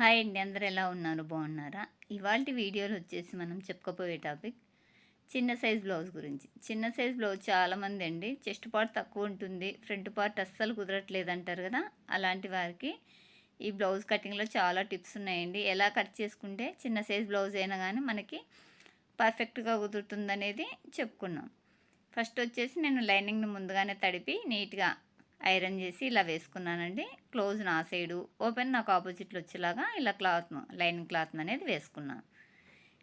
Hi అండి అందరు ఎలా ఉన్నారు? బాగున్నారా? ఇవాళ వీడియోలో వచ్చేసి మనం చెప్పుకోపోయే టాపిక్ చిన్న సైజ్ బ్లౌజ్ గురించి. చిన్న సైజ్ బ్లౌజ్ చాలామంది అండి చెస్ట్ పార్ట్ తక్కువ ఉంటుంది ఫ్రంట్ పార్ట్ అస్సలు కుదరట్లేదు అంటారు కదా? అలాంటి వారికి ఈ బ్లౌజ్ కటింగ్లో చాలా టిప్స్ ఉన్నాయండి. ఎలా కట్ చేసుకుంటే చిన్న సైజ్ బ్లౌజ్ అయినా కానీ మనకి పర్ఫెక్ట్గా కుదురుతుందనేది చెప్పుకున్నాం. ఫస్ట్ వచ్చేసి నేను లైనింగ్ని ముందుగానే తడిపి నీట్గా ఐరన్ చేసి ఇలా వేసుకున్నానండి. క్లోజ్ నా సైడు ఓపెన్ నాకు ఆపోజిట్లో వచ్చేలాగా ఇలా క్లాత్ను లైనింగ్ క్లాత్ అనేది వేసుకున్నాను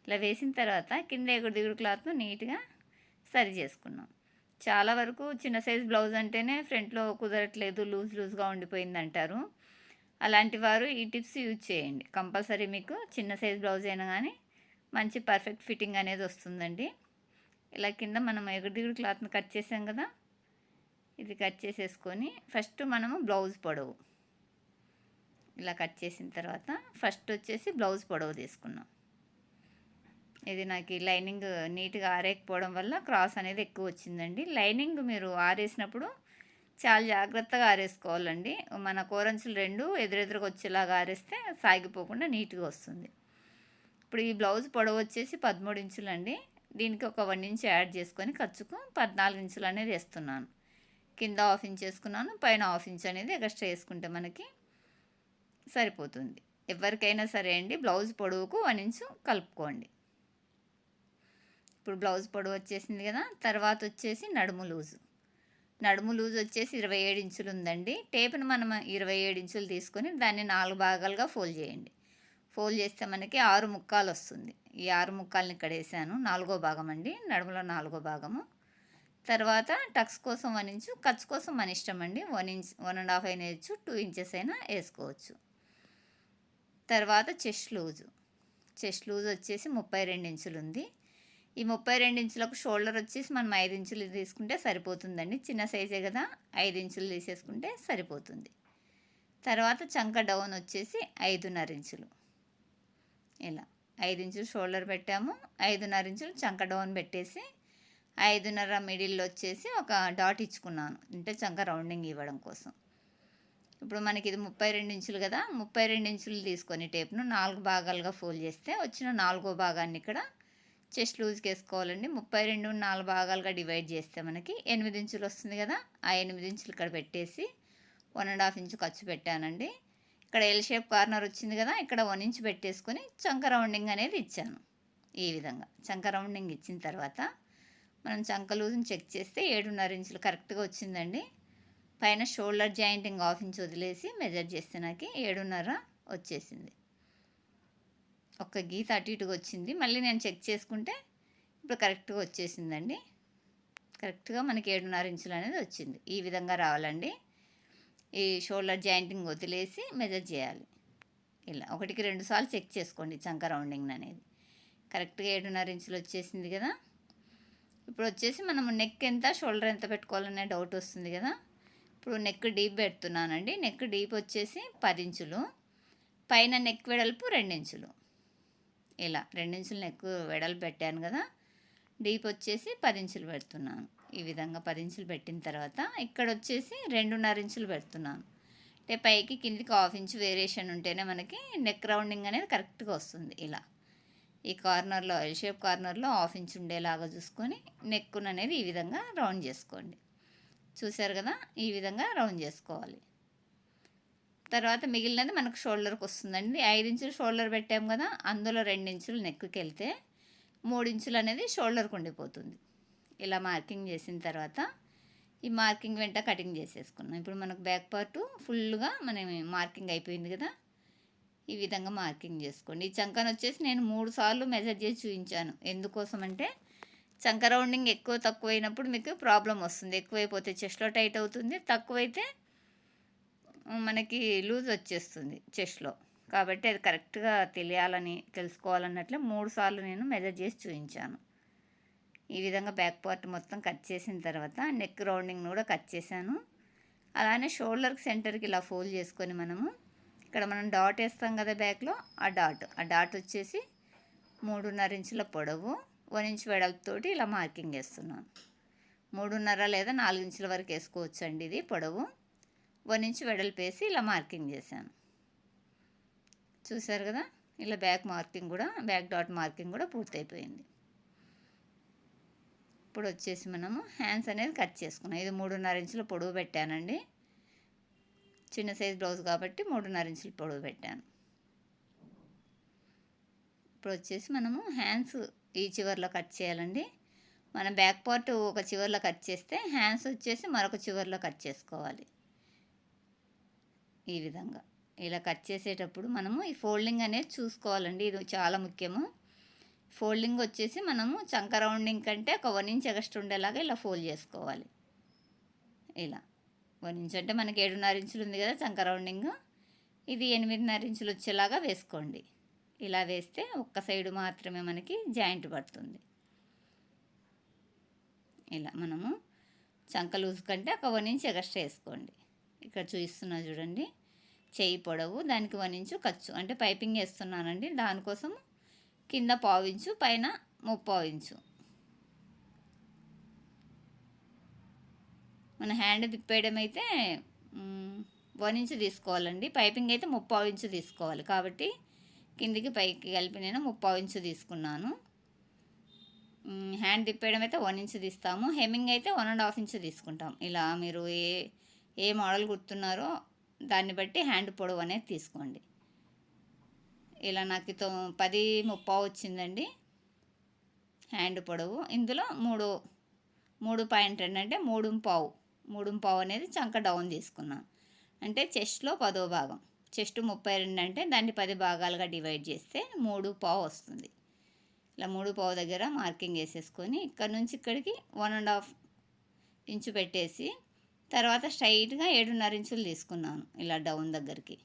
ఇలా వేసిన తర్వాత కింద ఎగుడు దిగుడు క్లాత్ను నీట్గా సరి చేసుకున్నాం. చాలా వరకు చిన్న సైజ్ బ్లౌజ్ అంటేనే ఫ్రంట్లో కుదరట్లేదు లూజ్ లూజ్గా ఉండిపోయింది అంటారు అలాంటి వారు ఈ టిప్స్ యూజ్ చేయండి. కంపల్సరీ మీకు చిన్న సైజ్ బ్లౌజ్ అయినా కానీ మంచి పర్ఫెక్ట్ ఫిట్టింగ్ అనేది వస్తుందండి. ఇలా కింద మనం ఎగుడు దిగుడు క్లాత్ని కట్ చేసాం కదా ఇది కట్ చేసేసుకొని ఫస్ట్ మనము బ్లౌజ్ పొడవు. ఇలా కట్ చేసిన తర్వాత ఫస్ట్ వచ్చేసి బ్లౌజ్ పొడవు తీసుకున్నాం ఇది నాకు లైనింగ్ నీట్గా ఆరేకపోవడం వల్ల క్రాస్ అనేది ఎక్కువ వచ్చిందండి. లైనింగ్ మీరు ఆరేసినప్పుడు చాలా జాగ్రత్తగా ఆరేసుకోవాలండి. మన కోరంచులు రెండు ఎదురెదురుగా వచ్చేలాగా ఆరేస్తే సాగిపోకుండా నీట్గా వస్తుంది. ఇప్పుడు ఈ బ్లౌజ్ పొడవు వచ్చేసి పదమూడు ఇంచులండి. దీనికి ఒక వన్ ఇంచు యాడ్ చేసుకొని ఖర్చుకు పద్నాలుగు ఇంచులు అనేది వేస్తున్నాను. కింద ఆఫ్ ఇంచ్ వేసుకున్నాను పైన ఆఫ్ ఇంచ్ అనేది ఎక్స్ట్రా వేసుకుంటే మనకి సరిపోతుంది. ఎవరికైనా సరే అండి బ్లౌజ్ పొడవుకు వన్ ఇంచు కలుపుకోండి. ఇప్పుడు బ్లౌజ్ పొడవు వచ్చేసింది కదా తర్వాత వచ్చేసి నడుము లూజు. నడుము లూజ్ వచ్చేసి ఇరవై ఏడు ఇంచులు ఉందండి. టేప్ను మనం ఇరవై ఏడు ఇంచులు తీసుకొని దాన్ని నాలుగు భాగాలుగా ఫోల్డ్ చేయండి. ఫోల్డ్ చేస్తే మనకి ఆరు ముక్కాలు వస్తుంది. ఈ ఆరు ముక్కాలని ఇక్కడ వేసాను నాలుగో భాగం అండి నడుములో నాలుగో భాగము. తర్వాత టక్స్ కోసం వన్ ఇంచు ఖర్చు కోసం మన ఇష్టం అండి one inch one and half అయినా వేయచ్చు టూ ఇంచెస్ అయినా వేసుకోవచ్చు. తర్వాత చెస్ట్ లూజు. చెస్ట్ లూజ్ వచ్చేసి ముప్పై రెండు ఇంచులు ఉంది. ఈ ముప్పై రెండు ఇంచులకు షోల్డర్ వచ్చేసి మనం ఐదు ఇంచులు తీసుకుంటే సరిపోతుందండి. చిన్న సైజే కదా ఐదు ఇంచులు తీసేసుకుంటే సరిపోతుంది. తర్వాత చంక డౌన్ వచ్చేసి ఐదున్నర ఇంచులు. ఇలా ఐదు ఇంచులు షోల్డర్ పెట్టాము ఐదున్నర ఇంచులు చంక డౌన్ పెట్టేసి ఐదున్నర మిడిల్లో వచ్చేసి ఒక డాట్ ఇచ్చుకున్నాను. అంటే చంక రౌండింగ్ ఇవ్వడం కోసం. ఇప్పుడు మనకి ఇది ముప్పై రెండు ఇంచులు కదా ముప్పై రెండు ఇంచులు తీసుకొని టేప్ను నాలుగు భాగాలుగా ఫోల్డ్ చేస్తే వచ్చిన నాలుగో భాగాన్ని ఇక్కడ చెస్ట్ లూజ్కి వేసుకోవాలండి. ముప్పై రెండు నాలుగు భాగాలుగా డివైడ్ చేస్తే మనకి ఎనిమిది ఇంచులు వస్తుంది కదా ఆ ఎనిమిది ఇంచులు ఇక్కడ పెట్టేసి వన్ అండ్ హాఫ్ ఇంచు ఖర్చు పెట్టానండి. ఇక్కడ ఎల్ షేప్ కార్నర్ వచ్చింది కదా ఇక్కడ వన్ ఇంచు పెట్టేసుకొని చంక రౌండింగ్ అనేది ఇచ్చాను. ఈ విధంగా చంక రౌండింగ్ ఇచ్చిన తర్వాత మనం చంక లూజ్ని చెక్ చేస్తే ఏడున్నర ఇంచులు కరెక్ట్గా వచ్చిందండి. పైన షోల్డర్ జాయింటింగ్ హాఫ్ ఇంచ్ వదిలేసి మెజర్ చేస్తే నాకు ఏడున్నర వచ్చేసింది. ఒక గీత అటు ఇటుగా వచ్చింది. మళ్ళీ నేను చెక్ చేసుకుంటే ఇప్పుడు కరెక్ట్గా వచ్చేసిందండి. కరెక్ట్గా మనకి ఏడున్నర ఇంచులు అనేది వచ్చింది. ఈ విధంగా రావాలండి. ఈ షోల్డర్ జాయింటింగ్ వదిలేసి మెజర్ చేయాలి. ఇలా ఒకటికి రెండు సార్లు చెక్ చేసుకోండి చంక రౌండింగ్ అనేది. కరెక్ట్గా ఏడున్నర ఇంచులు వచ్చేసింది కదా. ఇప్పుడు వచ్చేసి మనం నెక్ ఎంత షోల్డర్ ఎంత పెట్టుకోవాలనే డౌట్ వస్తుంది కదా. ఇప్పుడు నెక్ డీప్ పెడుతున్నానండి. నెక్ డీప్ వచ్చేసి పది ఇంచులు. పైన నెక్ వెడల్పు రెండించులు ఇలా రెండించులు నెక్ వెడల్పు పెట్టాను కదా. డీప్ వచ్చేసి పది ఇంచులు పెడుతున్నాను. ఈ విధంగా పది ఇంచులు పెట్టిన తర్వాత ఇక్కడ వచ్చేసి రెండున్నర ఇంచులు పెడుతున్నాను. అంటే పైకి కిందికి హాఫ్ ఇంచ్ వేరియేషన్ ఉంటేనే మనకి నెక్ రౌండింగ్ అనేది కరెక్ట్గా వస్తుంది. ఇలా. ఈ కార్నర్లో ఎల్ షేప్ కార్నర్లో హాఫ్ ఇంచ్ ఉండేలాగా చూసుకొని నెక్కును అనేది ఈ విధంగా రౌండ్ చేసుకోండి. చూసారు కదా? ఈ విధంగా రౌండ్ చేసుకోవాలి. తర్వాత మిగిలినది మనకు షోల్డర్కి వస్తుందండి. ఐదు ఇంచులు షోల్డర్ పెట్టాము కదా? అందులో రెండు ఇంచులు నెక్కి వెళ్తే మూడు ఇంచులు అనేది షోల్డర్కి ఉండిపోతుంది. ఇలా మార్కింగ్ చేసిన తర్వాత ఈ మార్కింగ్ వెంట కటింగ్ చేసేసుకున్నాం. ఇప్పుడు మనకు బ్యాక్ పార్ట్ ఫుల్గా మనం మార్కింగ్ అయిపోయింది కదా? ఈ విధంగా మార్కింగ్ చేసుకోండి. ఈ చంకను వచ్చేసి నేను మూడు సార్లు మెజర్ చేసి చూపించాను. ఎందుకోసం అంటే చంక రౌండింగ్ ఎక్కువ తక్కువ అయినప్పుడు మీకు ప్రాబ్లం వస్తుంది. ఎక్కువైపోతే చెస్ట్లో టైట్ అవుతుంది. తక్కువైతే మనకి లూజ్ వచ్చేస్తుంది చెస్ట్లో. కాబట్టి అది కరెక్ట్గా తెలియాలని తెలుసుకోవాలన్నట్లు మూడు సార్లు నేను మెజర్ చేసి చూపించాను. ఈ విధంగా బ్యాక్ పార్ట్ మొత్తం కట్ చేసిన తర్వాత నెక్ రౌండింగ్ కూడా కట్ చేశాను. అలానే షోల్డర్కి సెంటర్కి ఇలా ఫోల్డ్ చేసుకొని మనము ఇక్కడ మనం డాట్ వేస్తాం కదా బ్యాక్లో ఆ డాట్ ఆ డాట్ వచ్చేసి మూడున్నర ఇంచుల పొడవు వన్ ఇంచ్ వెడల్పుతోటి ఇలా మార్కింగ్ వేస్తున్నాను మూడున్నర లేదా నాలుగు ఇంచుల వరకు వేసుకోవచ్చు అండి ఇది పొడవు. వన్ ఇంచ్ వెడల్పు వేసి ఇలా మార్కింగ్ చేశాను చూసారు కదా? ఇలా బ్యాక్ మార్కింగ్ కూడా బ్యాక్ డాట్ మార్కింగ్ కూడా పూర్తయిపోయింది. ఇప్పుడు వచ్చేసి మనము హ్యాండ్స్ అనేది కట్ చేసుకున్నాం. ఇది మూడున్నర ఇంచుల పొడవు పెట్టానండి. చిన్న సైజ్ బ్లౌజ్ కాబట్టి మూడున్నర ఇంచులు పొడవు పెట్టాను. ఇప్పుడు వచ్చేసి మనము హ్యాండ్స్ ఈ చివర్లో కట్ చేయాలండి. మన బ్యాక్ పార్ట్ ఒక చివర్లో కట్ చేస్తే హ్యాండ్స్ వచ్చేసి మరొక చివర్లో కట్ చేసుకోవాలి. ఈ విధంగా. ఇలా కట్ చేసేటప్పుడు మనము ఈ ఫోల్డింగ్ అనేది చూసుకోవాలండి. ఇది చాలా ముఖ్యము. ఫోల్డింగ్ వచ్చేసి మనము చంక రౌండింగ్ కంటే ఒక వన్ ఇంచ్ ఎగస్ట్ ఉండేలాగా ఇలా ఫోల్డ్ చేసుకోవాలి. ఇలా. వన్ అంటే మనకి ఏడున్నర ఇంచులు ఉంది కదా చంక రౌండింగ్. ఇది ఎనిమిదిన్నర ఇంచులు వచ్చేలాగా వేసుకోండి. ఇలా వేస్తే ఒక్క సైడు మాత్రమే మనకి జాయింట్ పడుతుంది. ఇలా మనము చంక లూజ్ కంటే ఒక వన్ ఇంచ్ ఎగస్ట్రా వేసుకోండి. ఇక్కడ చూపిస్తున్నా చూడండి. చెయ్యి పొడవు దానికి వన్ ఇంచు ఖర్చు. అంటే పైపింగ్ వేస్తున్నానండి. దానికోసం కింద పావించు పైన ముప్పావు ఇంచు. మన హ్యాండ్ తిప్పేయడం అయితే వన్ ఇంచు తీసుకోవాలండి. పైపింగ్ అయితే ముప్పావు ఇంచు తీసుకోవాలి. కాబట్టి కిందికి పైకి కలిపి నేను ముప్పావు ఇంచు తీసుకున్నాను. హ్యాండ్ తిప్పేయడం అయితే వన్ ఇంచ్ తీస్తాము. హెమ్మింగ్ అయితే వన్ అండ్ హాఫ్ ఇంచ్ తీసుకుంటాం. ఇలా మీరు ఏ ఏ మోడల్ కుడుతున్నారో దాన్ని బట్టి హ్యాండ్ పొడవు అనేది తీసుకోండి. ఇలా నాకు పది ముప్పావు వచ్చిందండి. హ్యాండ్ పొడవు. ఇందులో మూడు మూడు పాయింట్ రెండు అంటే మూడు పావు. మూడు పావు అనేది చంక డౌన్ తీసుకున్నాను అంటే చెస్ట్లో పదో భాగం. చెస్ట్ ముప్పై రెండు అంటే దాన్ని పది భాగాలుగా డివైడ్ చేస్తే మూడు పావు వస్తుంది. ఇలా మూడు పావు దగ్గర మార్కింగ్ వేసేసుకొని ఇక్కడ నుంచి ఇక్కడికి వన్ అండ్ హాఫ్ ఇంచు పెట్టేసి తర్వాత స్ట్రైట్గా ఏడున్నర ఇంచులు తీసుకున్నాను ఇలా డౌన్ దగ్గరికి.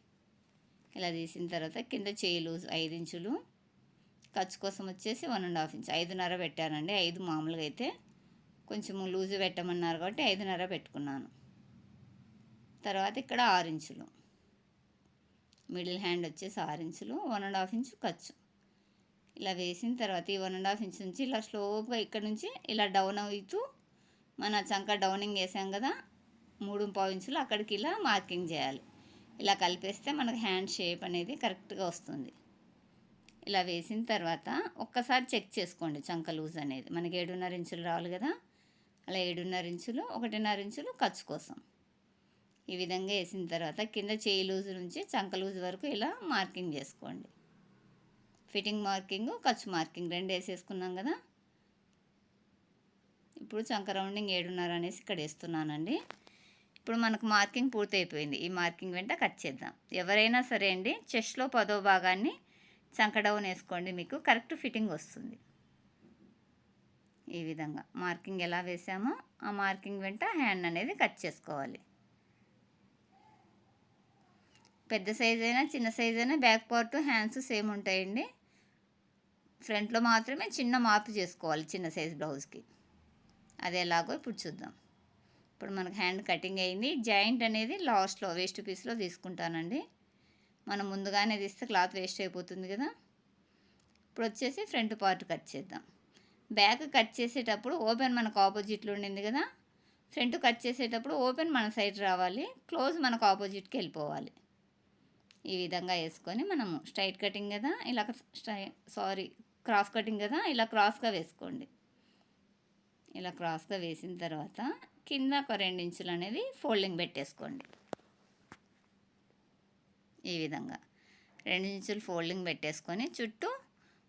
ఇలా తీసిన తర్వాత కింద చేయి లూజ్ ఐదు ఇంచులు. ఖర్చు కోసం వచ్చేసి వన్ అండ్ హాఫ్ ఇంచ్. ఐదున్నర పెట్టానండి. ఐదు మామూలుగా అయితే కొంచెం లూజు పెట్టమన్నారు కాబట్టి ఐదున్నర పెట్టుకున్నాను. తర్వాత ఇక్కడ ఆరు ఇంచులు. మిడిల్ హ్యాండ్ వచ్చేసి ఆరు ఇంచులు వన్ అండ్ హాఫ్ ఇంచు ఖర్చు. ఇలా వేసిన తర్వాత ఈ వన్ అండ్ హాఫ్ ఇంచ్ నుంచి ఇలా స్లోగా ఇక్కడ నుంచి ఇలా డౌన్ అవుతూ మన చంక డౌనింగ్ వేసాం కదా మూడు పావు ఇంచులు అక్కడికి ఇలా మార్కింగ్ చేయాలి. ఇలా కలిపేస్తే మనకు హ్యాండ్ షేప్ అనేది కరెక్ట్గా వస్తుంది. ఇలా వేసిన తర్వాత ఒక్కసారి చెక్ చేసుకోండి చంక లూజ్ అనేది. మనకి ఏడున్నర ఇంచులు రావాలి కదా అలా ఏడున్నర ఇంచులు ఒకటిన్నర ఇంచులు ఖర్చు కోసం. ఈ విధంగా వేసిన తర్వాత కింద చేయి లూజ్ నుంచి చంక లూజ్ వరకు ఇలా మార్కింగ్ చేసుకోండి. ఫిట్టింగ్ మార్కింగ్ ఖర్చు మార్కింగ్ రెండు వేసేసుకున్నాం కదా. ఇప్పుడు చంక రౌండింగ్ ఏడున్నర అనేసి ఇక్కడ వేస్తున్నానండి. ఇప్పుడు మనకు మార్కింగ్ పూర్తయిపోయింది. ఈ మార్కింగ్ వెంట కట్ చేద్దాం. ఎవరైనా సరే అండి చెస్ట్లో పదో భాగాన్ని చంకడౌన్ వేసుకోండి మీకు కరెక్ట్ ఫిట్టింగ్ వస్తుంది. ఈ విధంగా. మార్కింగ్ ఎలా వేసామో ఆ మార్కింగ్ వెంట హ్యాండ్ అనేది కట్ చేసుకోవాలి. పెద్ద సైజ్ అయినా చిన్న సైజ్ అయినా బ్యాక్ పార్ట్ హ్యాండ్స్ సేమ్ ఉంటాయండి. ఫ్రంట్లో మాత్రమే చిన్న మార్పు చేసుకోవాలి చిన్న సైజ్ బ్లౌజ్కి. అది ఎలాగో ఇప్పుడు చూద్దాం. ఇప్పుడు మనకు హ్యాండ్ కటింగ్ అయింది. జాయింట్ అనేది లాస్ట్లో వేస్ట్ పీస్లో తీసుకుంటానండి. మనం ముందుగానే తీస్తే క్లాత్ వేస్ట్ అయిపోతుంది కదా. ఇప్పుడు వచ్చేసి ఫ్రంట్ పార్ట్ కట్ చేద్దాం. బ్యాక్ కట్ చేసేటప్పుడు ఓపెన్ మనకు ఆపోజిట్లో ఉండింది కదా. ఫ్రంట్ కట్ చేసేటప్పుడు ఓపెన్ మన సైడ్ రావాలి. క్లోజ్ మనకు ఆపోజిట్కి వెళ్ళిపోవాలి. ఈ విధంగా వేసుకొని మనము స్ట్రైట్ కటింగ్ కదా ఇలా స్ట్రై సారీ క్రాస్ కటింగ్ కదా ఇలా క్రాస్గా వేసుకోండి. ఇలా క్రాస్గా వేసిన తర్వాత కింద ఒక రెండు ఇంచులు అనేది ఫోల్డింగ్ పెట్టేసుకోండి. ఈ విధంగా రెండు ఇంచులు ఫోల్డింగ్ పెట్టేసుకొని చుట్టూ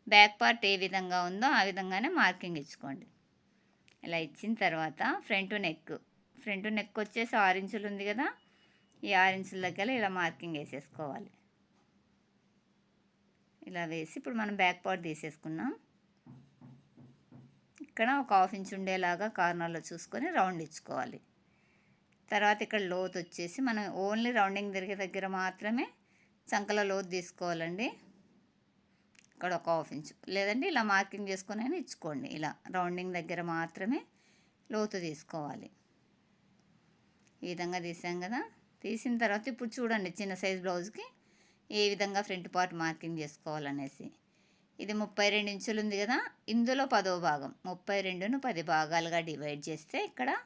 బ్యాక్ పార్ట్ ఏ విధంగా ఉందో ఆ విధంగానే మార్కింగ్ ఇచ్చుకోండి. ఇలా ఇచ్చిన తర్వాత ఫ్రంట్ నెక్ ఫ్రంట్ నెక్ వచ్చేసి ఆరు ఇంచులు ఉంది కదా ఈ ఆరు ఇంచుల దగ్గర ఇలా మార్కింగ్ వేసేసుకోవాలి. ఇలా వేసి ఇప్పుడు మనం బ్యాక్ పార్ట్ తీసేసుకున్నాం. ఇక్కడ ఒక హాఫ్ ఇంచ్ ఉండేలాగా కార్నర్లో చూసుకొని రౌండ్ ఇచ్చుకోవాలి. తర్వాత ఇక్కడ లోత్ వచ్చేసి మనం ఓన్లీ రౌండింగ్ తిరిగే దగ్గర మాత్రమే చంకల లోతు తీసుకోవాలండి. ఇక్కడ ఒక హాఫ్ ఇంచ్. లేదంటే ఇలా మార్కింగ్ చేసుకొని అయినా ఇచ్చుకోండి. ఇలా రౌండింగ్ దగ్గర మాత్రమే లోతు తీసుకోవాలి. ఈ విధంగా తీసాం కదా. తీసిన తర్వాత ఇప్పుడు చూడండి చిన్న సైజ్ బ్లౌజ్కి ఏ విధంగా ఫ్రంట్ పార్ట్ మార్కింగ్ చేసుకోవాలనేసి. ఇది ముప్పై రెండు ఇంచులు ఉంది కదా. ఇందులో పదో భాగం. ముప్పై రెండును పది భాగాలుగా డివైడ్ చేస్తే ఇక్కడ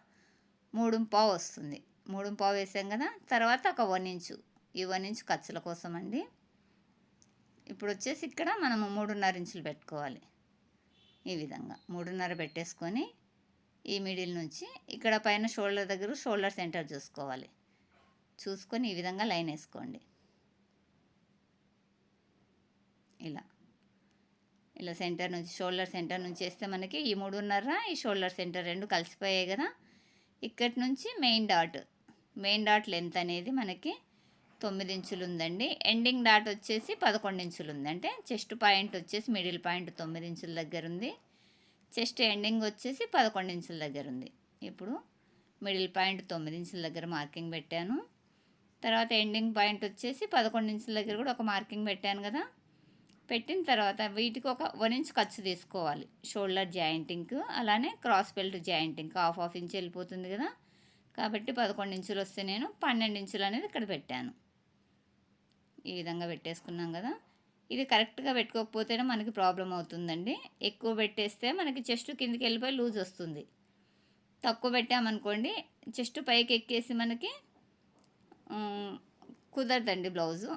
మూడు పావు వస్తుంది. మూడు పావు వేసాం కదా. తర్వాత ఒక వన్ ఇంచు. ఈ వన్ ఇంచు ఖర్చుల కోసం అండి ఇప్పుడు వచ్చేసి ఇక్కడ మనము మూడున్నర ఇంచులు పెట్టుకోవాలి. ఈ విధంగా మూడున్నర పెట్టేసుకొని ఈ మిడిల్ నుంచి ఇక్కడ పైన షోల్డర్ దగ్గర షోల్డర్ సెంటర్ చూసుకోవాలి. చూసుకొని ఈ విధంగా లైన్ వేసుకోండి. ఇలా. ఇలా సెంటర్ నుంచి షోల్డర్ సెంటర్ నుంచి వేస్తే మనకి ఈ మూడున్నర ఈ షోల్డర్ సెంటర్ రెండు కలిసిపోయాయి కదా. ఇక్కడి నుంచి main dot main dot length అనేది మనకి తొమ్మిది ఇంచులు ఉందండి ఎండింగ్ డాట్ వచ్చేసి పదకొండు ఇంచులు ఉంది అంటే చెస్ట్ పాయింట్ వచ్చేసి మిడిల్ పాయింట్ తొమ్మిది ఇంచుల దగ్గర ఉంది చెస్ట్ ఎండింగ్ వచ్చేసి పదకొండు ఇంచుల దగ్గర ఉంది ఇప్పుడు మిడిల్ పాయింట్ తొమ్మిది ఇంచుల దగ్గర మార్కింగ్ పెట్టాను. తర్వాత ఎండింగ్ పాయింట్ వచ్చేసి పదకొండు ఇంచుల దగ్గర కూడా ఒక మార్కింగ్ పెట్టాను కదా. పెట్టిన తర్వాత వీటికి ఒక వన్ ఇంచ్ ఖర్చు తీసుకోవాలి. షోల్డర్ జాయింటింగ్కి అలానే క్రాస్ బెల్ట్ జాయింటింగ్కి హాఫ్ హాఫ్ ఇంచ్ వెళ్ళిపోతుంది కదా. కాబట్టి పదకొండు ఇంచులు వస్తే నేను పన్నెండు ఇంచులు అనేది ఇక్కడ పెట్టాను. ఈ విధంగా పెట్టేసుకున్నాం కదా. ఇది కరెక్ట్గా పెట్టుకోకపోతేనే మనకి ప్రాబ్లం అవుతుందండి. ఎక్కువ పెట్టేస్తే మనకి చెస్ట్ కిందికి వెళ్ళిపోయి లూజ్ వస్తుంది. తక్కువ పెట్టామనుకోండి చెస్ట్ పైకి ఎక్కేసి మనకి కుదరదండి బ్లౌజు.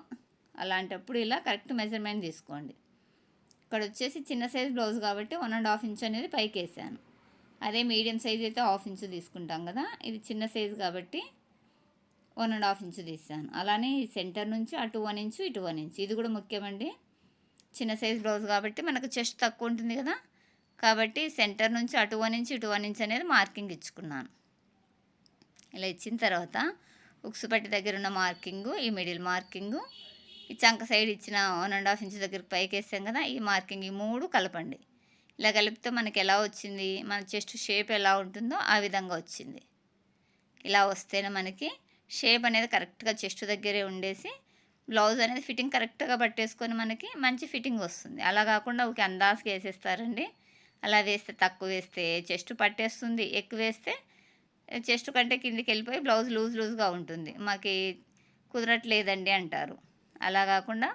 అలాంటప్పుడు ఇలా కరెక్ట్ మెజర్మెంట్ తీసుకోండి. ఇక్కడ వచ్చేసి చిన్న సైజ్ బ్లౌజ్ కాబట్టి వన్ అండ్ హాఫ్ ఇంచ్ అనేది పైకి వేసాను అదే మీడియం సైజ్ అయితే హాఫ్ ఇంచ్ తీసుకుంటాం కదా. ఇది చిన్న సైజ్ కాబట్టి వన్ అండ్ హాఫ్ ఇంచ్ తీసాను. అలానే ఈ సెంటర్ నుంచి అటు వన్ ఇంచు ఇటు వన్ ఇంచు. ఇది కూడా ముఖ్యమండి. చిన్న సైజ్ బ్లౌజ్ కాబట్టి మనకు చెస్ట్ తక్కువ ఉంటుంది కదా. కాబట్టి సెంటర్ నుంచి అటు వన్ ఇంచ్ ఇటు వన్ ఇంచ్ అనేది మార్కింగ్ ఇచ్చుకున్నాను. ఇలా ఇచ్చిన తర్వాత ఉక్సు పట్టి దగ్గర ఉన్న మార్కింగు ఈ మిడిల్ మార్కింగు ఈ చంక సైడ్ ఇచ్చిన వన్ అండ్ హాఫ్ ఇంచ్ దగ్గరికి పైకి వేసాం కదా ఈ మార్కింగ్ ఈ మూడు కలపండి. ఇలా కలిపితే మనకి ఎలా వచ్చింది మన చెస్ట్ షేప్ ఎలా ఉంటుందో ఆ విధంగా వచ్చింది. ఇలా వస్తేనే మనకి షేప్ అనేది కరెక్ట్గా చెస్ట్ దగ్గరే ఉండేసి బ్లౌజ్ అనేది ఫిట్టింగ్ కరెక్ట్గా పట్టేసుకొని మనకి మంచి ఫిట్టింగ్ వస్తుంది. అలా కాకుండా ఒక అందాజకి వేసేస్తారండి. అలా వేస్తే తక్కువ వేస్తే చెస్ట్ పట్టేస్తుంది. ఎక్కువ వేస్తే చెస్ట్ కంటే కిందికి వెళ్ళిపోయి బ్లౌజ్ లూజ్ లూజ్గా ఉంటుంది. మాకు కుదరట్లేదండి అంటారు. అలా కాకుండా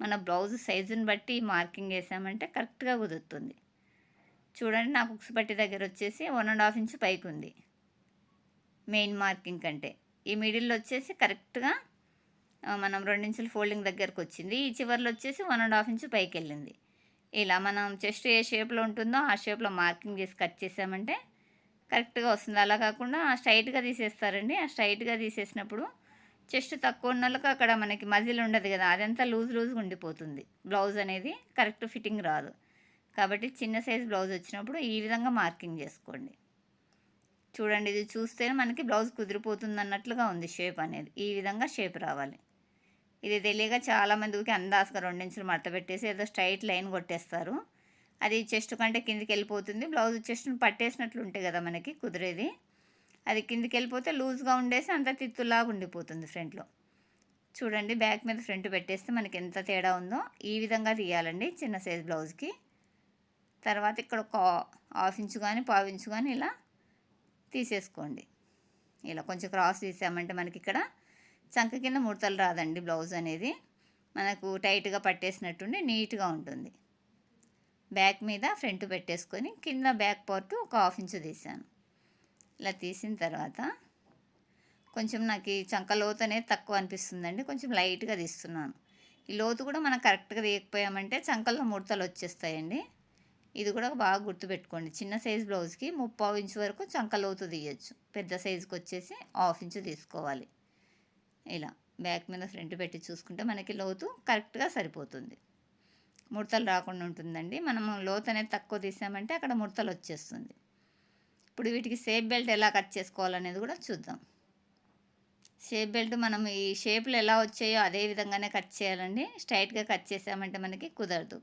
మన బ్లౌజ్ సైజుని బట్టి మార్కింగ్ వేసామంటే కరెక్ట్గా కుదురుతుంది. చూడండి నాకు ఉక్స్ పట్టి దగ్గర వచ్చేసి వన్ అండ్ హాఫ్ ఇంచ్ పైకి ఉంది మెయిన్ మార్కింగ్ కంటే. ఈ మిడిల్లో వచ్చేసి కరెక్ట్గా మనం రెండించులు ఫోల్డింగ్ దగ్గరకు వచ్చింది. ఈ చివరిలో వచ్చేసి వన్ అండ్ హాఫ్ ఇంచు పైకి వెళ్ళింది ఇలా మనం చెస్ట్ ఏ షేప్లో ఉంటుందో ఆ షేప్లో మార్కింగ్ చేసి కట్ చేసామంటే కరెక్ట్గా వస్తుంది. అలా కాకుండా స్ట్రైట్గా తీసేస్తారండి. ఆ స్ట్రైట్గా తీసేసినప్పుడు చెస్ట్ తక్కువ ఉన్న అక్కడ మనకి మజిల్ ఉండదు కదా అదంతా లూజ్ లూజ్గా ఉండిపోతుంది. బ్లౌజ్ అనేది కరెక్ట్ ఫిట్టింగ్ రాదు. కాబట్టి చిన్న సైజ్ బ్లౌజ్ వచ్చినప్పుడు ఈ విధంగా మార్కింగ్ చేసుకోండి. చూడండి ఇది చూస్తేనే మనకి బ్లౌజ్ కుదిరిపోతుంది అన్నట్లుగా ఉంది షేప్ అనేది. ఈ విధంగా షేప్ రావాలి. ఇది తెలియక చాలామందికి అందాసుగా రెండించులు మడత పెట్టేసి ఏదో స్ట్రైట్ లైన్ కొట్టేస్తారు. అది చెస్ట్ కంటే కిందికి వెళ్ళిపోతుంది. బ్లౌజ్ చెస్ట్ని పట్టేసినట్లు ఉంటాయి కదా మనకి కుదిరేది. అది కిందికి వెళ్ళిపోతే లూజ్గా ఉండేసి అంత తిత్తులాగా ఉండిపోతుంది ఫ్రంట్లో. చూడండి బ్యాక్ మీద ఫ్రంట్ పెట్టేస్తే మనకి ఎంత తేడా ఉందో ఈ విధంగా తీయాలండి చిన్న సైజ్ బ్లౌజ్కి. తర్వాత ఇక్కడ ఒక హాఫ్ ఇంచు కానీ పావు ఇంచు కానీ ఇలా తీసేసుకోండి. ఇలా కొంచెం క్రాస్ తీసామంటే మనకి ఇక్కడ చంక కింద ముడతలు రాదండి బ్లౌజ్ అనేది. మనకు టైట్గా పట్టేసినట్టుండి నీట్గా ఉంటుంది. బ్యాక్ మీద ఫ్రంట్ పెట్టేసుకొని కింద బ్యాక్ పార్ట్ ఒక హాఫ్ ఇంచు తీసాను. ఇలా తీసిన తర్వాత కొంచెం నాకు ఈ చంక లోతు అనేది తక్కువ అనిపిస్తుందండి. కొంచెం లైట్గా తీస్తున్నాను. ఈ లోతు కూడా మనం కరెక్ట్గా తీయకపోయామంటే చంకల్లో ముడతలు వచ్చేస్తాయండి. ఇది కూడా బాగా గుర్తుపెట్టుకోండి. చిన్న సైజ్ బ్లౌజ్కి ముప్పావు ఇంచు వరకు చంక లోతు తీయచ్చు. పెద్ద సైజుకి వచ్చేసి హాఫ్ ఇంచు తీసుకోవాలి. ఇలా బ్యాక్ మీద ఫ్రంట్ పెట్టి చూసుకుంటే మనకి లోతు కరెక్ట్గా సరిపోతుంది. ముడతలు రాకుండా ఉంటుందండి. మనము లోతు అనేది తక్కువ తీసామంటే అక్కడ ముడతలు వచ్చేస్తుంది. ఇప్పుడు వీటికి షేప్ బెల్ట్ ఎలా కట్ చేసుకోవాలనేది కూడా చూద్దాం. షేప్ బెల్ట్ మనం ఈ షేప్లు ఎలా వచ్చాయో అదే విధంగానే కట్ చేయాలండి. స్ట్రైట్గా కట్ చేసామంటే మనకి కుదరదు.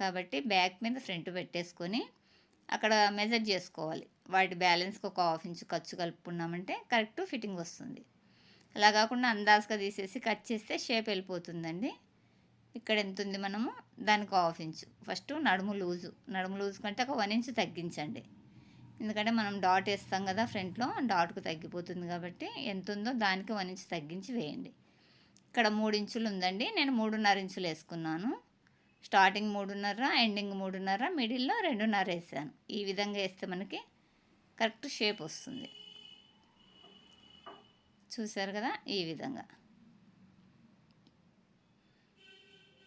కాబట్టి బ్యాక్ మీద ఫ్రంట్ పెట్టేసుకొని అక్కడ మెజర్ చేసుకోవాలి. వాటి బ్యాలెన్స్కి ఒక హాఫ్ ఇంచు ఖర్చు కలుపుకున్నామంటే కరెక్ట్ ఫిట్టింగ్ వస్తుంది. అలా కాకుండా అందాజుగా తీసేసి కట్ చేస్తే షేప్ వెళ్ళిపోతుందండి. ఇక్కడ ఎంత ఉంది మనము? దానికి హాఫ్ ఇంచు. ఫస్ట్ నడుము లూజు. నడుము లూజు కంటే ఒక వన్ ఇంచ్ తగ్గించండి. ఎందుకంటే మనం డాట్ వేస్తాం కదా ఫ్రంట్లో డాట్కు తగ్గిపోతుంది కాబట్టి ఎంత ఉందో దానికి వన్ ఇంచ్ తగ్గించి వేయండి. ఇక్కడ మూడు ఇంచులు ఉందండి. నేను మూడున్నర ఇంచులు వేసుకున్నాను. స్టార్టింగ్ మూడున్నర ఎండింగ్ మూడున్నర మిడిల్లో రెండున్నర వేసాను. ఈ విధంగా వేస్తే మనకి కరెక్ట్ షేప్ వస్తుంది. చూసారు కదా? ఈ విధంగా.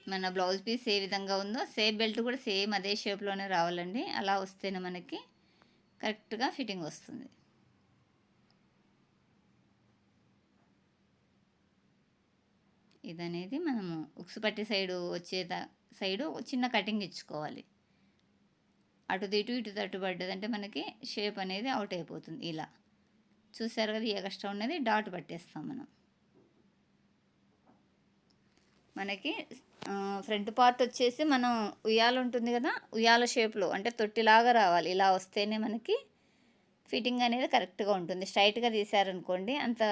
మన బ్లౌజ్ పీస్ ఏ విధంగా ఉందో సేమ్ బెల్ట్ కూడా సేమ్ అదే షేప్లోనే రావాలండి. అలా వస్తేనే మనకి కరెక్ట్గా ఫిట్టింగ్ వస్తుంది. ఇదనేది మనము ఉక్సుపట్టి సైడు వచ్చేదా సైడు చిన్న కటింగ్ ఇచ్చుకోవాలి. అటు ఇటు ఇటు తట్టు పడ్డదంటే మనకి షేప్ అనేది అవుట్ అయిపోతుంది ఇలా. చూసారు కదా ఎగస్ట్రా ఉన్నది డాట్ పట్టేస్తాం మనం. మనకి ఫ్రంట్ పార్ట్ వచ్చేసి మనం ఉయ్యాల ఉంటుంది కదా ఉయ్యాల షేప్లో అంటే తొట్టిలాగా రావాలి. ఇలా వస్తేనే మనకి ఫిట్టింగ్ అనేది కరెక్ట్గా ఉంటుంది. స్ట్రైట్గా తీసారనుకోండి అంత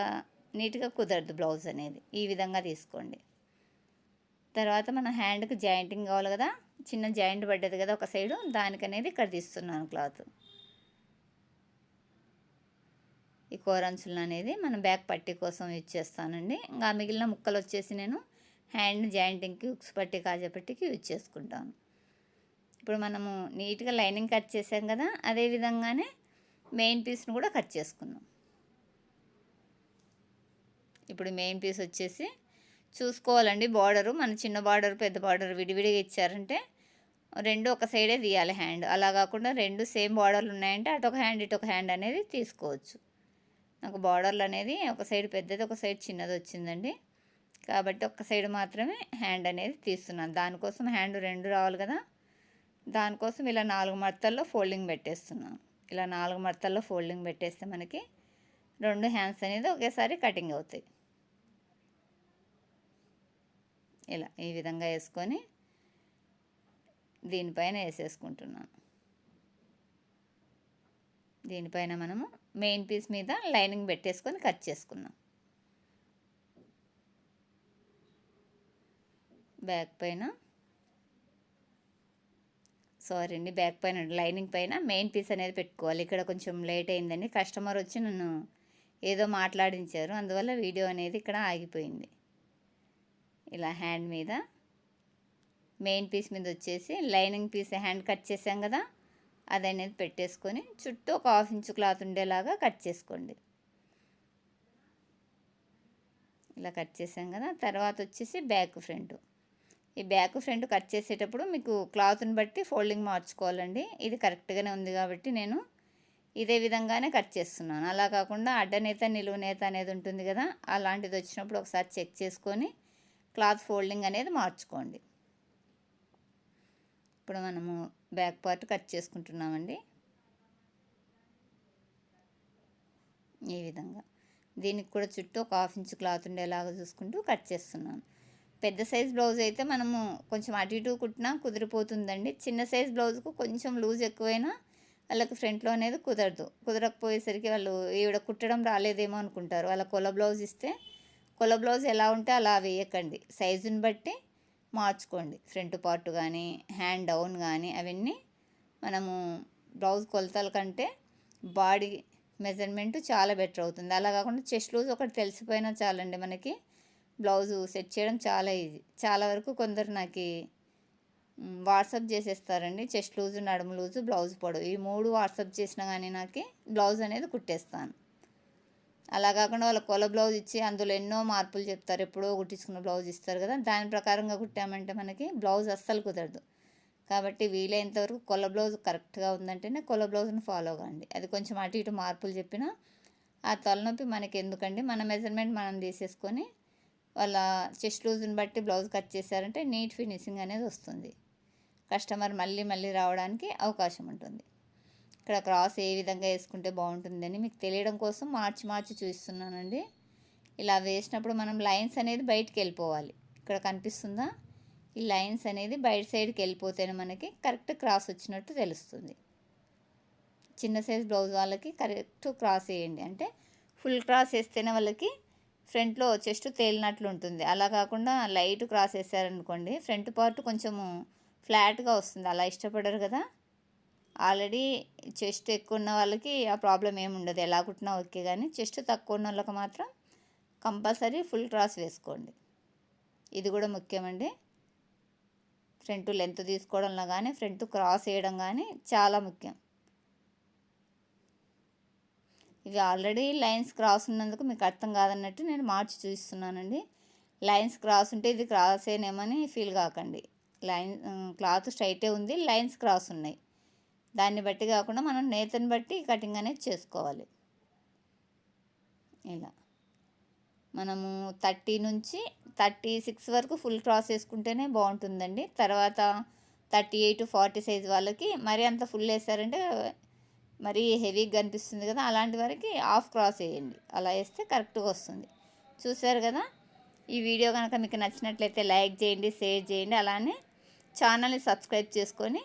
నీట్గా కుదరదు బ్లౌజ్ అనేది. ఈ విధంగా తీసుకోండి. తర్వాత మన హ్యాండ్కి జాయింటింగ్ కావాలి కదా చిన్న జాయింట్ పడ్డది కదా ఒక సైడు దానికనేది ఇక్కడ తీస్తున్నాను క్లాత్. ఈ కోరంచులు అనేది మన బ్యాక్ పట్టీ కోసం యూజ్ చేస్తానండి. ఇంకా మిగిలిన ముక్కలు వచ్చేసి నేను హ్యాండ్ జాయింటింగ్కి ఉక్స్ పట్టి కాజపట్టికి యూజ్ చేసుకుంటాను. ఇప్పుడు మనము నీట్గా లైనింగ్ కట్ చేసాం కదా అదే విధంగానే మెయిన్ పీస్ను కూడా కట్ చేసుకుందాం ఇప్పుడు మెయిన్ పీస్ వచ్చేసి చూసుకోవాలండి బార్డరు. మన చిన్న బార్డర్ పెద్ద బార్డర్ విడివిడిగా ఇచ్చారంటే రెండు ఒక సైడే తీయాలి హ్యాండ్. అలా కాకుండా రెండు సేమ్ బార్డర్లు ఉన్నాయంటే అటు ఒక హ్యాండ్ ఇటు ఒక హ్యాండ్ అనేది తీసుకోవచ్చు. నాకు బార్డర్లు అనేది ఒక సైడ్ పెద్దది ఒక సైడ్ చిన్నది వచ్చిందండి. కాబట్టి ఒక్క సైడ్ మాత్రమే హ్యాండ్ అనేది తీస్తున్నాను. దానికోసం హ్యాండ్ రెండు రావాలి కదా. దానికోసం ఇలా నాలుగు మడతల్లో ఫోల్డింగ్ పెట్టేస్తున్నాను. ఇలా నాలుగు మడతల్లో ఫోల్డింగ్ పెట్టేస్తే మనకి రెండు హ్యాండ్స్ అనేది ఒకేసారి కటింగ్ అవుతాయి. ఇలా ఈ విధంగా వేసుకొని దీనిపైన వేసేసుకుంటున్నాను. దీనిపైన మనము మెయిన్ పీస్ మీద లైనింగ్ పెట్టేసుకొని కట్ చేసుకుందాం. బ్యాక్ పైన సారీ అండి బ్యాక్ పైన లైనింగ్ పైన మెయిన్ పీస్ అనేది పెట్టుకోవాలి. ఇక్కడ కొంచెం లేట్ అయిందండి కస్టమర్ వచ్చి నన్ను ఏదో మాట్లాడించారు అందువల్ల వీడియో అనేది ఇక్కడ ఆగిపోయింది. ఇలా హ్యాండ్ మీద మెయిన్ పీస్ మీద వచ్చేసి లైనింగ్ పీస్ హ్యాండ్ కట్ చేసాం కదా అది అనేది పెట్టేసుకొని చుట్టూ ఒక హాఫ్ ఇంచు క్లాత్ ఉండేలాగా కట్ చేసుకోండి. ఇలా కట్ చేసాం కదా తర్వాత వచ్చేసి బ్యాక్ ఫ్రంట్. ఈ బ్యాక్ ఫ్రంట్ కట్ చేసేటప్పుడు మీకు క్లాత్ని బట్టి ఫోల్డింగ్ మార్చుకోవాలండి. ఇది కరెక్ట్గానే ఉంది కాబట్టి నేను ఇదే విధంగానే కట్ చేస్తున్నాను. అలా కాకుండా అడ్డనేత నిలువు నేత అనేది ఉంటుంది కదా అలాంటిది వచ్చినప్పుడు ఒకసారి చెక్ చేసుకొని క్లాత్ ఫోల్డింగ్ అనేది మార్చుకోండి. ఇప్పుడు మనము బ్యాక్ పార్ట్ కట్ చేసుకుంటున్నామండి. ఈ విధంగా. దీనికి కూడా చుట్టూ ఒక హాఫ్ ఇంచ్ క్లాత్ ఉండేలాగా చూసుకుంటూ కట్ చేస్తున్నాను పెద్ద సైజ్ బ్లౌజ్ అయితే మనము కొంచెం అటు ఇటు కుట్టినా కుదిరిపోతుందండి. చిన్న సైజ్ బ్లౌజ్కు కొంచెం లూజ్ ఎక్కువైనా వాళ్ళకి ఫ్రంట్లో అనేది కుదరదు. కుదరకపోయేసరికి వాళ్ళు ఈవిడ కుట్టడం రాలేదేమో అనుకుంటారు. వాళ్ళ కొల బ్లౌజ్ ఇస్తే కొల బ్లౌజ్ ఎలా ఉంటే అలా వేయకండి. సైజుని బట్టి మార్చుకోండి. ఫ్రంట్ పార్ట్ కానీ హ్యాండ్ డౌన్ కానీ అవన్నీ మనము బ్లౌజ్ కొలతల కంటే బాడీ మెజర్మెంట్ చాలా బెటర్ అవుతుంది. అలా కాకుండా చెస్ట్ లూజ్ ఒకటి తెలిసిపోయినా చాలండి మనకి. బ్లౌజు సెట్ చేయడం చాలా ఈజీ. చాలా వరకు కొందరు నాకు వాట్సాప్ చేసేస్తారండి. చెస్ట్ లూజు నడుము లూజు బ్లౌజ్ పొడవు. ఈ మూడు వాట్సాప్ చేసినా కానీ నాకు బ్లౌజ్ అనేది కుట్టేస్తాను. అలా కాకుండా వాళ్ళ కొల బ్లౌజ్ ఇచ్చి అందులో ఎన్నో మార్పులు చెప్తారు. ఎప్పుడో కుట్టించుకున్న బ్లౌజ్ ఇస్తారు కదా. దాని ప్రకారంగా కుట్టామంటే మనకి బ్లౌజ్ అస్సలు కుదరదు. కాబట్టి వీలైనంత వరకు కొల బ్లౌజ్ కరెక్ట్గా ఉందంటేనే కొల బ్లౌజ్ని ఫాలో కండి అది కొంచెం అటు ఇటు మార్పులు చెప్పినా ఆ తలనొప్పి మనకి ఎందుకండి? మన మెజర్మెంట్ మనం తీసేసుకొని వాళ్ళ చెస్ట్ లూజ్ని బట్టి బ్లౌజ్ కట్ చేశారంటే నీట్ ఫినిషింగ్ అనేది వస్తుంది. కస్టమర్ మళ్ళీ మళ్ళీ రావడానికి అవకాశం ఉంటుంది. ఇక్కడ క్రాస్ ఏ విధంగా వేసుకుంటే బాగుంటుందని మీకు తెలియడం కోసం మార్చి మార్చి చూస్తున్నానండి. ఇలా వేసినప్పుడు మనం లైన్స్ అనేది బయటికి వెళ్ళిపోవాలి. ఇక్కడ కనిపిస్తుందా? ఈ లైన్స్ అనేది బయట సైడ్కి వెళ్ళిపోతేనే మనకి కరెక్ట్ క్రాస్ వచ్చినట్టు తెలుస్తుంది. చిన్న సైజ్ బ్లౌజ్ వాళ్ళకి కరెక్ట్ క్రాస్ వేయండి. అంటే ఫుల్ క్రాస్ వేస్తేనే వాళ్ళకి ఫ్రంట్లో చెస్ట్ తేలినట్లు ఉంటుంది. అలా కాకుండా లైట్ క్రాస్ వేసారనుకోండి ఫ్రంట్ పార్ట్ కొంచెము ఫ్లాట్గా వస్తుంది. అలా ఇష్టపడరు కదా? ఆల్రెడీ చెస్ట్ ఎక్కువ ఉన్న వాళ్ళకి ఆ ప్రాబ్లం ఏమి ఉండదు. ఎలా కుట్టినా ఓకే కానీ చెస్ట్ తక్కువ ఉన్న వాళ్ళకి మాత్రం కంపల్సరీ ఫుల్ క్రాస్ వేసుకోండి. ఇది కూడా ముఖ్యమండి. ఫ్రంట్ లెంత్ తీసుకోవడంలో కానీ ఫ్రంట్ క్రాస్ వేయడం కానీ చాలా ముఖ్యం. ఇవి ఆల్రెడీ లైన్స్ క్రాస్ ఉన్నందుకు మీకు అర్థం కాదన్నట్టు నేను మార్చి చూపిస్తున్నానండి. లైన్స్ క్రాస్ ఉంటే ఇది క్రాస్ అయినేమని ఫీల్ కాకండి. లైన్ క్లాత్ స్ట్రైటే ఉంది లైన్స్ క్రాస్ ఉన్నాయి. దాన్ని బట్టి కాకుండా మనం నేతని బట్టి కటింగ్ అనేది చేసుకోవాలి. ఇలా. మనము థర్టీ నుంచి థర్టీ సిక్స్ వరకు ఫుల్ క్రాస్ వేసుకుంటేనే బాగుంటుందండి. తర్వాత థర్టీ ఎయిట్ ఫార్టీ సైజ్ వాళ్ళకి మరీ అంత ఫుల్ వేసారంటే మరీ హెవీగా కనిపిస్తుంది కదా అలాంటి వరకు హాఫ్ క్రాస్ వేయండి. అలా వేస్తే కరెక్ట్గా వస్తుంది. చూసారు కదా ఈ వీడియో కనుక మీకు నచ్చినట్లయితే లైక్ చేయండి షేర్ చేయండి అలానే ఛానల్ని సబ్స్క్రైబ్ చేసుకొని